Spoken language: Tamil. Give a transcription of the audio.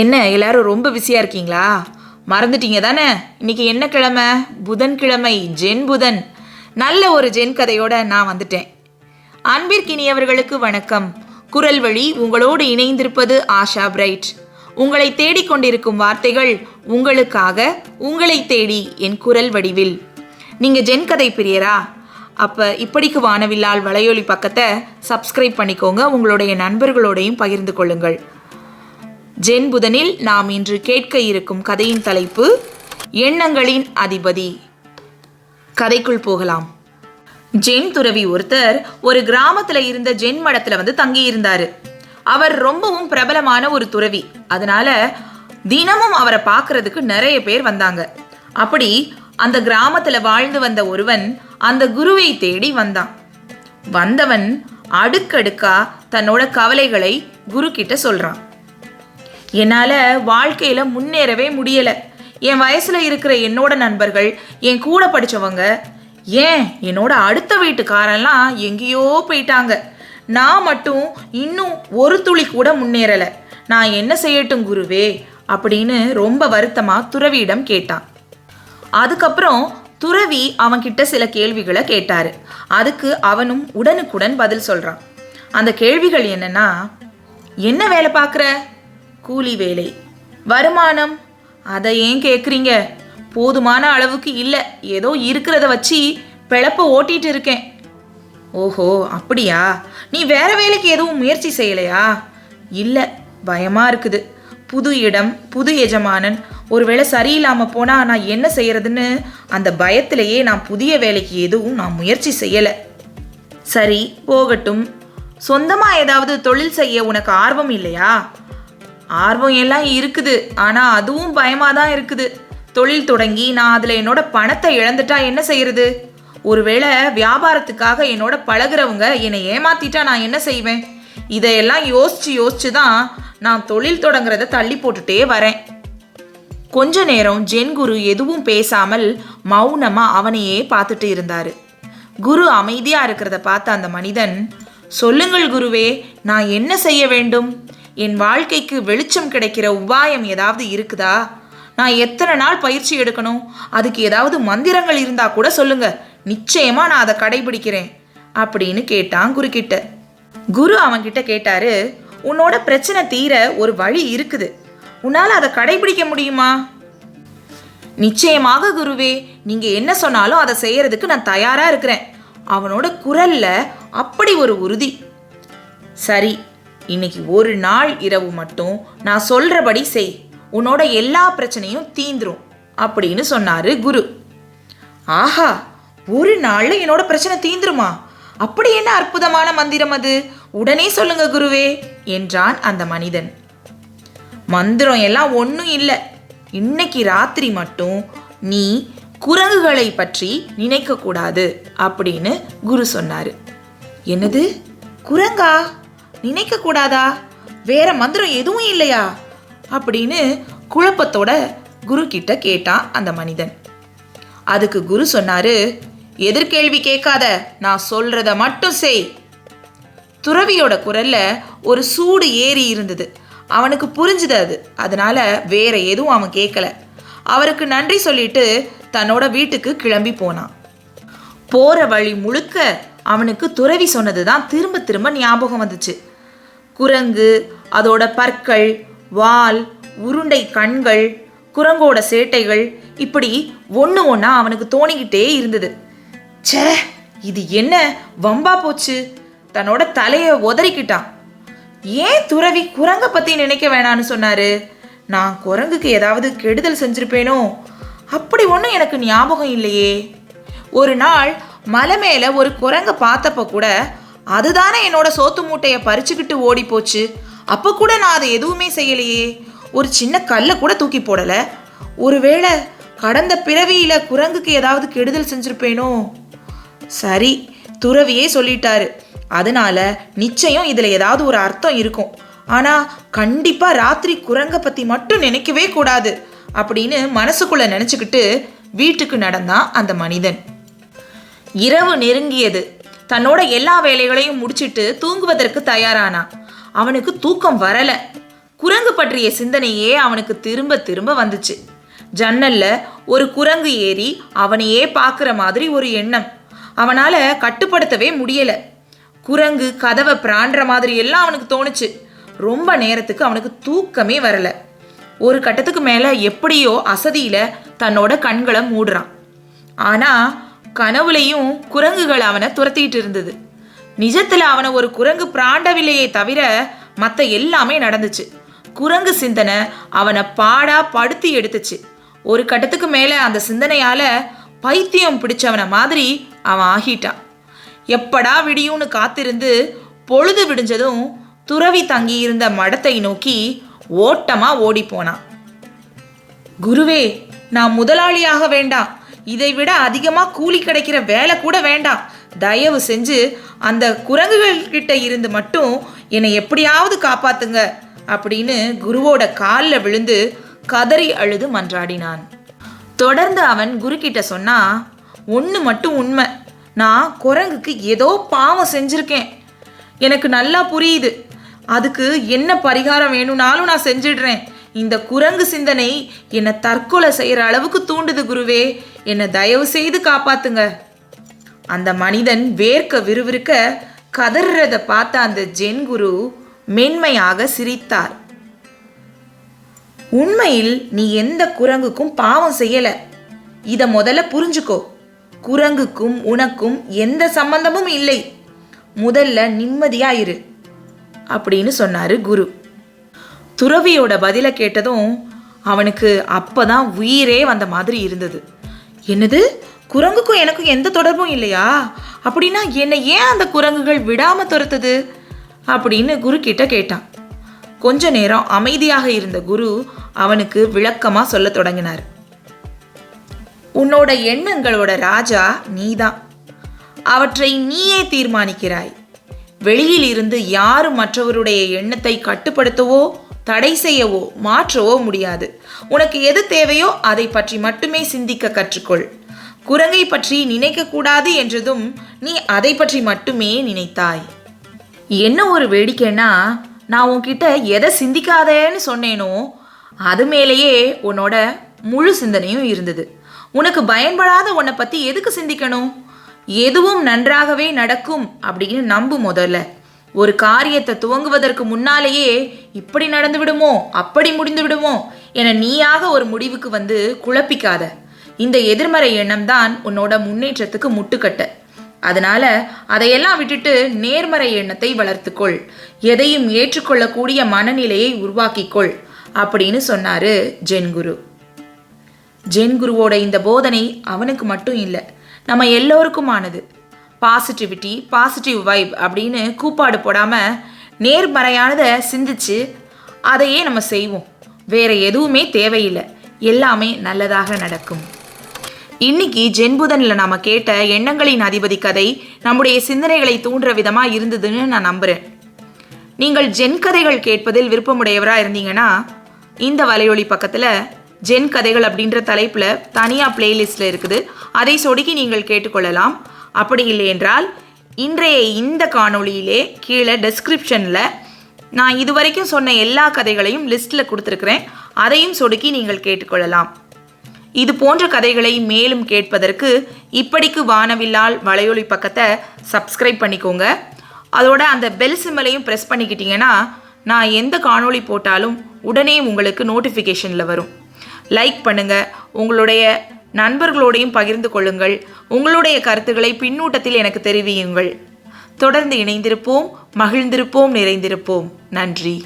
என்ன எல்லாரும் ரொம்ப பிஸியாக இருக்கீங்களா? மறந்துட்டீங்க தானே? இன்னைக்கு என்ன கிழமை? புதன்கிழமை ஜென் புதன். நல்ல ஒரு ஜென் கதையோட நான் வந்துட்டேன். அன்பிற்கினியவர்களுக்கு வணக்கம். குரல் வழி உங்களோடு இணைந்திருப்பது ஆஷா பிரைட். உங்களை தேடிக்கொண்டிருக்கும் வார்த்தைகள் உங்களுக்காக உங்களை தேடி என் குரல் வடிவில். நீங்கள் ஜென் கதை பிரியரா? அப்போ இப்படிக்கு வானவில்லால் வலையொலி பக்கத்தை சப்ஸ்கிரைப் பண்ணிக்கோங்க. உங்களுடைய நண்பர்களோடையும் பகிர்ந்து கொள்ளுங்கள். ஜென் புதனில் நாம் இன்று கேட்க இருக்கும் கதையின் தலைப்பு எண்ணங்களின் அதிபதி. கதைக்குள் போகலாம். ஜென் துறவி ஒருத்தர் ஒரு கிராமத்துல இருந்த ஜென் மடத்துல வந்து தங்கி இருந்தாரு அவர் ரொம்பவும் பிரபலமான ஒரு துறவி. அதனால தினமும் அவரை பார்க்கறதுக்கு நிறைய பேர் வந்தாங்க. அப்படி அந்த கிராமத்துல வாழ்ந்து வந்த ஒருவன் அந்த குருவை தேடி வந்தான். வந்தவன் அடுக்கடுக்கா தன்னோட கவலைகளை குரு கிட்ட சொல்றான். என்னால் வாழ்க்கையில் முன்னேறவே முடியலை. என் வயசில் இருக்கிற என்னோட நண்பர்கள் என் கூட படித்தவங்க ஏன் என்னோட அடுத்த வீட்டுக்காரெல்லாம் எங்கேயோ போயிட்டாங்க. நான் மட்டும் இன்னும் ஒரு துளி கூட முன்னேறலை. நான் என்ன செய்யட்டும் குருவே? அப்படின்னு ரொம்ப வருத்தமாக துறவியிடம் கேட்டான். அதுக்கப்புறம் துறவி அவன்கிட்ட சில கேள்விகளை கேட்டாரு. அதுக்கு அவனும் உடனுக்குடன் பதில் சொல்கிறான் அந்த கேள்விகள் என்னன்னா என்ன வேலை பார்க்குற? கூலி வேலை. வருமானம்? அதை ஏன் கேட்குறீங்க போதுமான அளவுக்கு இல்லை. ஏதோ இருக்கிறத வச்சு பிழப்ப ஓட்டிட்டு இருக்கேன். ஓஹோ அப்படியா? நீ வேற வேலைக்கு எதுவும் முயற்சி செய்யலையா? இல்லை பயமா இருக்குது. புது இடம் புது எஜமானன். ஒருவேளை சரியில்லாமல் போனால் நான் என்ன செய்யறதுன்னு அந்த பயத்திலேயே நான் புதிய வேலைக்கு எதுவும் நான் முயற்சி செய்யலை. சரி போகட்டும். சொந்தமாக ஏதாவது தொழில் செய்ய உனக்கு ஆர்வம் இல்லையா? ஆர்வம் எல்லாம் இருக்குது. ஆனா அதுவும் பயமா தான் இருக்குது. தொழில் தொடங்கி நான் அதுல என்னோட பணத்தை இழந்துட்டா என்ன செய்யறது? ஒருவேளை வியாபாரத்துக்காக என்னோட பழகுறவங்க என்னை ஏமாத்திட்டா நான் என்ன செய்வேன்? இதையெல்லாம் யோசிச்சு யோசிச்சு தான் நான் தொழில் தொடங்குறத தள்ளி போட்டுட்டே வரேன். கொஞ்ச நேரம் ஜென் குரு எதுவும் பேசாமல் மௌனமா அவனையே பார்த்துட்டு இருந்தாரு. குரு அமைதியா இருக்கிறத பார்த்த அந்த மனிதன் சொல்லுங்கள் குருவே நான் என்ன செய்ய வேண்டும்? என் வாழ்க்கைக்கு வெளிச்சம் கிடைக்கிற உபாயம் ஏதாவது இருக்குதா? நான் எத்தனை நாள் பயிற்சி எடுக்கணும்? அதுக்கு ஏதாவது மந்திரங்கள் இருந்தா கூட சொல்லுங்க. நிச்சயமா நான் அதை கடைபிடிக்கிறேன் அப்படின்னு கேட்டான் குரு கிட்ட குரு அவன்கிட்ட கேட்டாரு உன்னோட பிரச்சனை தீர ஒரு வழி இருக்குது. உன்னால் அதை கடைபிடிக்க முடியுமா? நிச்சயமாக குருவே நீங்க என்ன சொன்னாலும் அதை செய்யறதுக்கு நான் தயாரா இருக்கிறேன். அவனோட குரல்ல அப்படி ஒரு உறுதி. சரி இன்னைக்கு ஒரு நாள் இரவு மட்டும் நான் சொல்றபடி செய். உன்னோட எல்லா பிரச்சனையும் தீந்துரும் அப்படின்னு சொன்னாரு குரு. ஆஹா ஒரு நாள்ல என்னோட பிரச்சனை தீந்துருமா? அப்படி என்ன அற்புதமான மந்திரம் அது? உடனே சொல்லுங்க குருவே என்றான் அந்த மனிதன். மந்திரம் எல்லாம் ஒன்றும் இல்லை. இன்னைக்கு ராத்திரி மட்டும் நீ குரங்குகளை பற்றி நினைக்க கூடாது அப்படின்னு குரு சொன்னாரு. என்னது? குரங்கா? நினைக்க கூடாதா வேற மந்திரம் எதுவும் இல்லையா? அப்படின்னு குழப்பத்தோட குரு கிட்ட கேட்டான் அந்த மனிதன். அதுக்கு குரு சொன்னாரு எதிர்கேள்வி கேட்காத நான் சொல்றத மட்டும் செய். துறவியோட குரல்ல ஒரு சூடு ஏறி இருந்தது. அவனுக்கு புரிஞ்சுது அது. அதனால வேற எதுவும் அவன் கேட்கல. அவருக்கு நன்றி சொல்லிட்டு தன்னோட வீட்டுக்கு கிளம்பி போனான். போற வழி முழுக்க அவனுக்கு துறவி சொன்னது தான் திரும்ப திரும்ப ஞாபகம் வந்துச்சு. குரங்கு அதோட பற்கள் வால் உருண்டை கண்கள் குரங்கோட சேட்டைகள் இப்படி ஒன்று ஒன்றா அவனுக்கு தோணிக்கிட்டே இருந்தது. ச்சே இது என்ன வம்பா போச்சு? தன்னோட தலையை உதறிக்கிட்டான். ஏன் துறவி குரங்கை பற்றி நினைக்க வேணான்னு சொன்னாரு? நான் குரங்குக்கு ஏதாவது கெடுதல் செஞ்சுருப்பேனோ? அப்படி ஒன்றும் எனக்கு ஞாபகம் இல்லையே. ஒரு நாள் மலை மேலே ஒரு குரங்கை பார்த்தப்ப கூட அதுதானே என்னோட சோத்து மூட்டையை பறிச்சுக்கிட்டு ஓடி போச்சு. அப்போ கூட நான் அதை எதுவுமே செய்யலையே. ஒரு சின்ன கல்லை கூட தூக்கி போடலை. ஒருவேளை கடந்த பிறவியில் குரங்குக்கு ஏதாவது கெடுதல் செஞ்சுருப்பேனோ? சரி துறவியே சொல்லிட்டாரு. அதனால நிச்சயம் இதில் ஏதாவது ஒரு அர்த்தம் இருக்கும். ஆனால் கண்டிப்பாக ராத்திரி குரங்கை பற்றி மட்டும் நினைக்கவே கூடாது அப்படின்னு மனசுக்குள்ளே நினச்சிக்கிட்டு வீட்டுக்கு நடந்தான் அந்த மனிதன். இரவு நெருங்கியது. தன்னோட எல்லா வேலைகளையும் முடிச்சிட்டு தூங்குவதற்கு தயாரானான் அவனுக்கு தூக்கம் வரல. குரங்கு பற்றிய சிந்தனையே அவனுக்கு திரும்ப திரும்ப வந்துச்சு. ஜன்னல்ல ஒரு குரங்கு ஏறி அவனையே பார்க்குற மாதிரி ஒரு எண்ணம். அவனால கட்டுப்படுத்தவே முடியல. குரங்கு கதவை பிராண்டுற மாதிரி எல்லாம் அவனுக்கு தோணுச்சு. ரொம்ப நேரத்துக்கு அவனுக்கு தூக்கமே வரல. ஒரு கட்டத்துக்கு மேல எப்படியோ அசதியில தன்னோட கண்களை மூடுறான். ஆனா கனவுலையும் குரங்குகள் அவனை துரத்திட்டு இருந்தது. நிஜத்துல அவனை ஒரு குரங்கு பிராண்டவில்லையே தவிர மற்ற எல்லாமே நடந்துச்சு. குரங்கு சிந்தனை அவனை பாடா படுத்தி எடுத்துச்சு. ஒரு கட்டத்துக்கு மேல அந்த சிந்தனையால பைத்தியம் பிடிச்சவனை மாதிரி அவன் ஆகிட்டான். எப்படா விடியும்னு காத்திருந்து பொழுது விடிஞ்சதும் துறவி தங்கியிருந்த மடத்தை நோக்கி ஓட்டமா ஓடி போனான். குருவே நான் முதலாளியாக வேண்டாம். இதை விட அதிகமாக கூலி கிடைக்கிற வேலை கூட வேண்டாம். தயவு செஞ்சு அந்த குரங்குகள் கிட்ட இருந்து மட்டும் என்னை எப்படியாவது காப்பாத்துங்க அப்படின்னு குருவோட காலில் விழுந்து கதறி அழுது மன்றாடினான். தொடர்ந்து அவன் குரு கிட்ட சொன்னா ஒன்று மட்டும் உண்மை. நான் குரங்குக்கு ஏதோ பாவம் செஞ்சுருக்கேன். எனக்கு நல்லா புரியுது. அதுக்கு என்ன பரிகாரம் வேணும்னாலும் நான் செஞ்சிடுறேன். இந்த குரங்கு சிந்தனை என்னை தற்கொலை செய்யற அளவுக்கு தூண்டுது குருவே. என்னை தயவு செய்து காப்பாத்துங்க. அந்த மனிதன் வேர்க்க விறுவிறுக்க கதறத பார்த்த அந்த ஜென் குரு மென்மையாக சிரித்தார். உண்மையில் நீ எந்த குரங்குக்கும் பாவம் செய்யல. இத முதல்ல புரிஞ்சுக்கோ. குரங்குக்கும் உனக்கும் எந்த சம்பந்தமும் இல்லை. முதல்ல நிம்மதியா இரு அப்படின்னு சொன்னாரு குரு. துறவியோட பதிலை கேட்டதும் அவனுக்கு அப்பதான் உயிரே வந்த மாதிரி இருந்தது. என்னது? குரங்குக்கும் எனக்கும் எந்த தொடர்பும் இல்லையா? அப்படின்னா என்னை ஏன் அந்த குரங்குகள் விடாமல் துரத்துது? அப்படின்னு குரு கிட்ட கேட்டான். கொஞ்ச நேரம் அமைதியாக இருந்த குரு அவனுக்கு விளக்கமாக சொல்ல தொடங்கினார். உன்னோட எண்ணங்களோட ராஜா நீதான். அவற்றை நீயே தீர்மானிக்கிறாய். வெளியில் இருந்து யாரும் மற்றவருடைய எண்ணத்தை கட்டுப்படுத்தவோ தடை செய்யவோ மாற்றவோ முடியாது. உனக்கு எது தேவையோ அதை பற்றி மட்டுமே சிந்திக்க கற்றுக்கொள். குரங்கை பற்றி நினைக்கக்கூடாது என்றதும் நீ அதை பற்றி மட்டுமே நினைத்தாய். என்ன ஒரு வேடிக்கைன்னா நான் உன்கிட்ட எதை சிந்திக்காதேன்னு சொன்னேனோ அது மேலேயே உன்னோட முழு சிந்தனையும் இருந்தது. உனக்கு பயன்படாத உன்னை பற்றி எதுக்கு சிந்திக்கணும்? எதுவும் நன்றாகவே நடக்கும் அப்படின்னு நம்பு முதல்ல. ஒரு காரியத்தை துவங்குவதற்கு முன்னாலேயே இப்படி நடந்து விடுமோ அப்படி முடிந்து விடுமோ என நீயாக ஒரு முடிவுக்கு வந்து குழப்பிக்காத. இந்த எதிர்மறை எண்ணம் தான் உன்னோட முன்னேற்றத்துக்கு முட்டுக்கட்ட. அதனால அதையெல்லாம் விட்டுட்டு நேர்மறை எண்ணத்தை வளர்த்துக்கொள். எதையும் ஏற்றுக்கொள்ளக்கூடிய மனநிலையை உருவாக்கிக்கொள் அப்படின்னு சொன்னாரு ஜென் குரு ஜென் குருவோட இந்த போதனை அவனுக்கு மட்டும் இல்லை நம்ம எல்லோருக்குமானது. பாசிட்டிவிட்டி பாசிட்டிவ் வைப் அப்படின்னு கூப்பாடு போடாமல் நேர்மறையானதை சிந்திச்சு அதையே நம்ம செய்வோம். வேற எதுவுமே தேவையில்லை. எல்லாமே நல்லதாக நடக்கும். இன்னைக்கு ஜென்புதனில் நாம் கேட்ட எண்ணங்களின் அதிபதி கதை நம்முடைய சிந்தனைகளை தூண்டுற விதமாக இருந்ததுன்னு நான் நம்புகிறேன் நீங்கள் ஜென் கதைகள் கேட்பதில் விருப்பமுடையவராக இருந்தீங்கன்னா இந்த வலையொலி பக்கத்தில் ஜென் கதைகள் அப்படின்ற தலைப்பில் தனியாக பிளேலிஸ்ட்டில் இருக்குது. அதை சொடுக்கி நீங்கள் கேட்டுக்கொள்ளலாம். அப்படி இல்லை என்றால் இன்றைய இந்த காணொளியிலே கீழே டெஸ்கிரிப்ஷனில் நான் இதுவரைக்கும் சொன்ன எல்லா கதைகளையும் லிஸ்ட்டில் கொடுத்துருக்குறேன். அதையும் சொடுக்கி நீங்கள் கேட்டுக்கொள்ளலாம். இது போன்ற கதைகளை மேலும் கேட்பதற்கு இப்படிக்கு வானவில்லால் வலையொலி பக்கத்தை சப்ஸ்கிரைப் பண்ணிக்கோங்க. அதோட அந்த பெல் சிம்மலையும் ப்ரெஸ் பண்ணிக்கிட்டீங்கன்னா நான் எந்த காணொளி போட்டாலும் உடனே உங்களுக்கு நோட்டிஃபிகேஷனில் வரும். லைக் பண்ணுங்கள் உங்களுடைய நண்பர்களோடையும் பகிர்ந்து கொள்ளுங்கள். உங்களுடைய கருத்துக்களை பின்னூட்டத்தில் எனக்கு தெரிவியுங்கள். தொடர்ந்து இணைந்திருப்போம் மகிழ்ந்திருப்போம் நிறைந்திருப்போம். நன்றி.